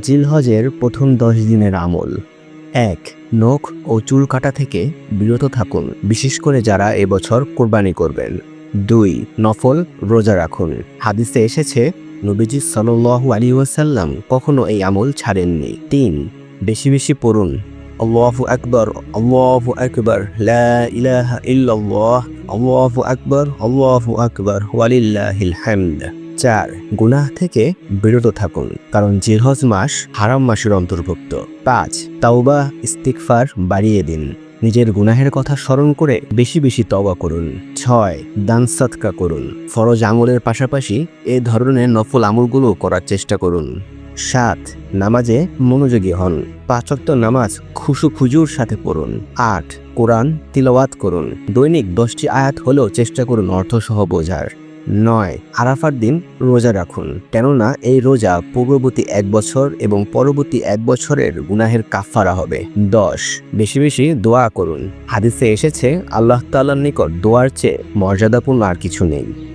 জিলহজের প্রথম দশ দিনের আমল। এক, নখ ও চুল কাটা থেকে বিরত থাকুন, বিশেষ করে যারা এবছর কোরবানি করবেন। দুই, নফল রোজা রাখুন। হাদিসে এসেছে, নবীজি সাল্লাল্লাহু আলী ওয়াসাল্লাম কখনো এই আমল ছাড়েননি। তিন, বেশি বেশি পড়ুন। আকবর আকবর ইলাহা আকবর আকবর, ওয়ালিল্লাহিল হামদ। চার গুনাহ থেকে বিরত থাকুন। কারণ জিরহজ মাস হারাম মাসের অন্তর্ভুক্ত। পাঁচ, তাওবা ইস্তিকফার বাড়িয়ে দিন। নিজের গুনাহের কথা স্মরণ করে বেশি বেশি তওবা করুন। ছয়, দান সৎকা করুন। ফরজ আমলের পাশাপাশি এ ধরনের নফল আমলগুলো করার চেষ্টা করুন। সাত, নামাজে মনোযোগী হন। পাঁচক্ত নামাজ খুশু খুজুর সাথে পড়ুন। আট, কোরআন তিলওয়াত করুন। দৈনিক দশটি আয়াত হলেও চেষ্টা করুন অর্থসহ বোঝার। নয়। আরাফার দিন রোজা রাখুন। কেননা এই রোজা পূর্ববর্তী এক বছর এবং পরবর্তী এক বছরের গুনাহের কাফারা হবে। দশ। বেশি বেশি দোয়া করুন। হাদিসে এসেছে, আল্লাহ তাল্লার নিকট দোয়ার চেয়ে মর্যাদাপূর্ণ আর কিছু নেই।